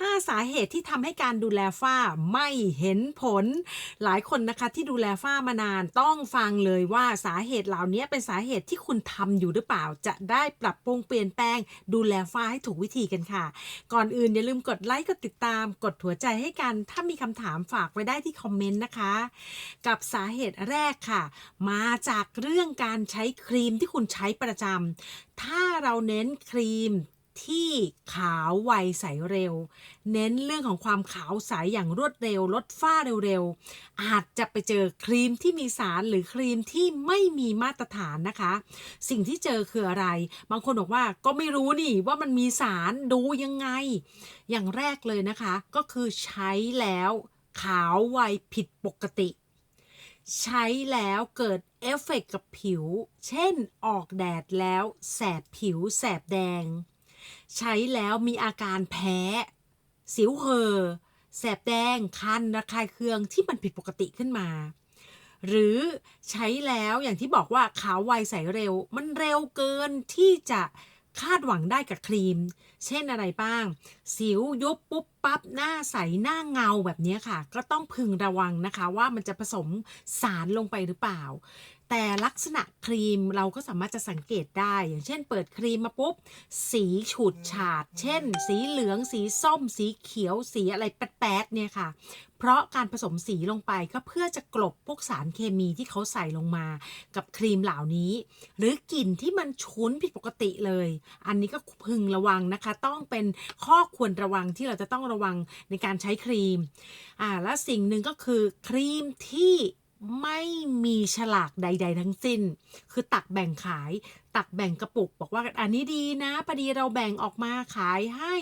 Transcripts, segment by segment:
5 สาเหตุที่ทำให้การดูแลฝ้าไม่เห็นผล หลายคนนะคะที่ดูแลฝ้ามานานต้องฟังเลยว่าสาเหตุเหล่านี้เป็นสาเหตุที่คุณทำอยู่หรือเปล่า จะได้ปรับปรุงเปลี่ยนแปลง ดูแลฝ้าให้ถูกวิธีกันค่ะ ก่อนอื่นอย่าลืมกดไลค์กดติดตาม กดหัวใจให้กัน ถ้ามีคำถามฝากไว้ได้ที่คอมเมนต์นะคะ กับสาเหตุแรกค่ะ มาจากเรื่องการใช้ครีมที่คุณใช้ประจำถ้าเราเน้นครีม ที่ขาวไวใสเร็ว เน้นเรื่องของความขาวใสอย่างรวดเร็ว ลดฝ้าเร็วๆ อาจจะไปเจอครีมที่มีสารหรือครีมที่ไม่มีมาตรฐานนะคะ สิ่งที่เจอคืออะไร บางคนบอกว่าก็ไม่รู้นี่ว่ามันมีสารดูยังไง อย่างแรกเลยนะคะ ก็คือใช้แล้วขาวไวผิดปกติ ใช้แล้วเกิดเอฟเฟกต์กับผิว เช่นออกแดดแล้วแสบผิวแสบแดง ใช้แล้วมีอาการแพ้ สิวเหอแสบแดง คันระคายเคืองที่มันผิดปกติขึ้นมา หรือใช้แล้วอย่างที่บอกว่าขาวไวใสเร็ว มันเร็วเกินที่จะคาดหวังได้กับครีม เช่นอะไรบ้าง สิวยุบปุ๊บปั๊บหน้าใสหน้าเงาแบบนี้ค่ะ ก็ต้องพึงระวังนะคะว่ามันจะผสมสารลงไปหรือเปล่า แต่ลักษณะครีมเราก็สามารถจะสังเกตได้ อย่างเช่น เปิดครีมมาปุ๊บ สีฉูดฉาด เช่น สีเหลือง สีส้ม สีเขียว สีอะไรแป๊ดๆเนี่ยค่ะ เพราะการผสมสีลงไปก็เพื่อจะกลบพวกสารเคมีที่เขาใส่ลงมา กับครีมเหล่านี้ หรือกลิ่นที่มันฉุนผิดปกติเลย อันนี้ก็พึงระวังนะคะ ต้องเป็นข้อควรระวังที่เราจะต้องระวังในการใช้ครีม อ่า และสิ่งหนึ่งก็คือครีมที่ ไม่มีฉลากใด ๆ ทั้งสิ้น คือตักแบ่งขาย ตักแบ่งกระปุก บอกว่าอันนี้ดีนะพอดีเราแบ่งออกมาขายให้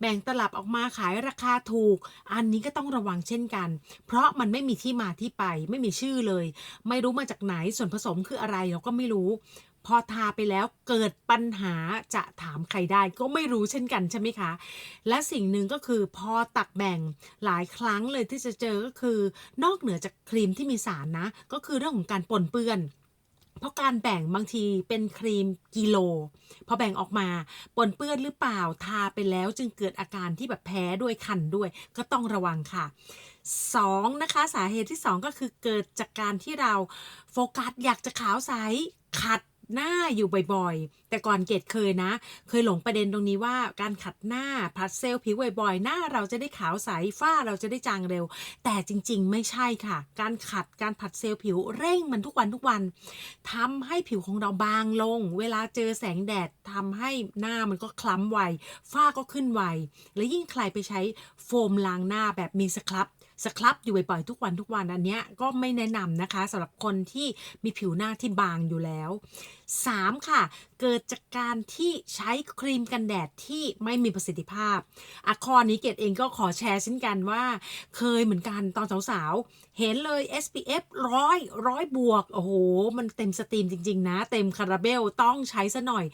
แบ่งตลับออกมาขายราคาถูก อันนี้ก็ต้องระวังเช่นกัน เพราะมันไม่มีที่มาที่ไป ไม่มีชื่อเลย ไม่รู้มาจากไหนส่วนผสมคืออะไรเราก็ไม่รู้ พอทาไปแล้วเกิดปัญหาจะถามใครได้ก็ไม่รู้เช่นกันใช่ไหมคะ และสิ่งหนึ่งก็คือพอตักแบ่งหลายครั้งเลยที่จะเจอก็คือนอกเหนือจากครีมที่มีสารนะ ก็คือเรื่องของการปนเปื้อนเพราะการแบ่งบางทีเป็นครีมกิโล พอแบ่งออกมาปนเปื้อนหรือเปล่าทาไปแล้วจึงเกิดอาการที่แบบแพ้ด้วยคันด้วย ก็ต้องระวังค่ะ 2. นะคะสาเหตุที่ 2 ก็คือเกิดจากการที่เราโฟกัสอยากจะขาวใสขัด หน้าอยู่บ่อยๆ แต่ก่อนเกดเคยนะ เคยหลงประเด็นตรงนี้ว่าการขัดหน้าพัดเซลล์ผิวบ่อยๆ หน้าเราจะได้ขาวใสฝ้าเราจะได้จางเร็ว แต่จริงๆ ไม่ใช่ค่ะ การขัดการผัดเซลล์ผิวเร่งมันทุกวันทุกวันทำให้ผิวของเราบางลง เวลาเจอแสงแดดทำให้หน้ามันก็คล้ำไวฝ้าก็ขึ้นไวและยิ่งใครไปใช้โฟมล้างหน้าแบบมีสครับ สครับอยู่บ่อยๆทุกวันทุกวันอันเนี้ยก็ไม่แนะนำนะคะสำหรับคนที่มีผิวหน้าที่บางอยู่แล้ว 3. ค่ะ เกิดจากการที่ใช้ครีมกันแดดที่ไม่มีประสิทธิภาพอะข้อนี้เกดเองก็ขอแชร์เช่นกันว่า เคยเหมือนกันตอนสาวๆ เห็นเลย SPF ร้อยร้อยบวก โอ้โห มันเต็มสตรีมจริง ๆ นะ เต็มคาราเบลต้องใช้ซะหน่อย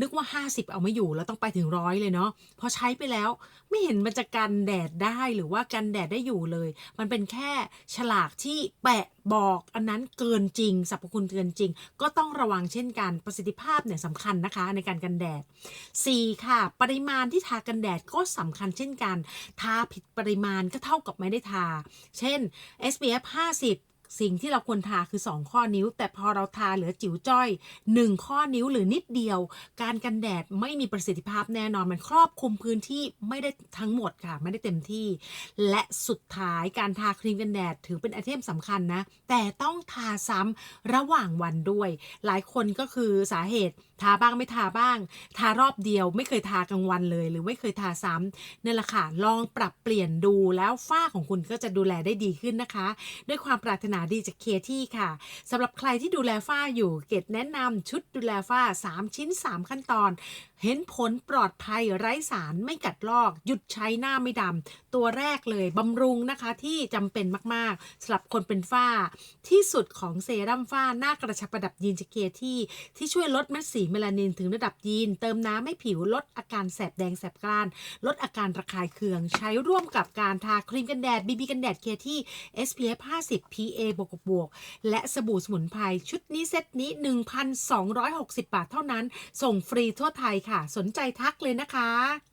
นึกว่า 50 เอาไม่อยู่แล้วต้องไปถึงร้อยเลยเนาะพอใช้ไปแล้วไม่เห็นมันจะกันแดดได้หรือว่ากันแดดได้อยู่เลยมันเป็นแค่ฉลากที่แปะบอกอันนั้นเกินจริงสรรพคุณเกินจริง ก็ต้องระวังเช่นกันประสิทธิภาพเนี่ยสำคัญนะคะในการกันแดด 4. ค่ะ ปริมาณที่ทากันแดดก็สำคัญเช่นกัน ทาผิดปริมาณก็เท่ากับไม่ได้ทา เช่น SPF 50 สิ่งที่เราควรทาคือ 2 ข้อนิ้ว แต่พอเราทาเหลือจิ๋วจ้อย 1 ข้อนิ้วหรือนิดเดียว การกันแดดไม่มีประสิทธิภาพแน่นอนมันครอบคลุมพื้นที่ไม่ได้ทั้งหมดค่ะ ไม่ได้เต็มที่ และสุดท้ายการทาครีมกันแดดถือเป็นไอเทมสำคัญนะ แต่ต้องทาซ้ำระหว่างวันด้วย หลายคนก็คือสาเหตุทาบ้างไม่ทาบ้าง ทารอบเดียวไม่เคยทากลางวันเลย หรือไม่เคยทาซ้ำนั่นแหละค่ะลองปรับเปลี่ยนดูแล้วฝ้าของคุณก็จะดูแลได้ดีขึ้นนะคะ ด้วยความปรารถนาดีจากเคที่ค่ะสำหรับใครที่ดูแลฝ้าอยู่เกดแนะนำชุดดูแลฝ้า 3 ชิ้น 3 ขั้นตอน เห็นผลปลอดภัยไร้สารไม่กัดลอก หยุดใช้หน้าไม่ดำ ตัวแรกเลยบำรุงนะคะที่จำเป็นมากๆสำหรับคนเป็นฝ้า ที่สุดของเซรั่มฝ้าหน้ากระชับประดับยีนจากเคที่ ที่ช่วยลดเม็ดสีเมลานินถึงระดับยีน เติมน้ำให้ผิวลดอาการแสบแดงแสบกร้าน ลดอาการระคายเคือง ใช้ร่วมกับการทาครีมกันแดด BB กันแดดเคที่ SPF 50 PA บวกบวกและสบู่สมุนไพรชุดนี้เซตนี้ 1,260 บาทเท่านั้น ส่งฟรีทั่วไทยค่ะ สนใจทักเลยนะคะ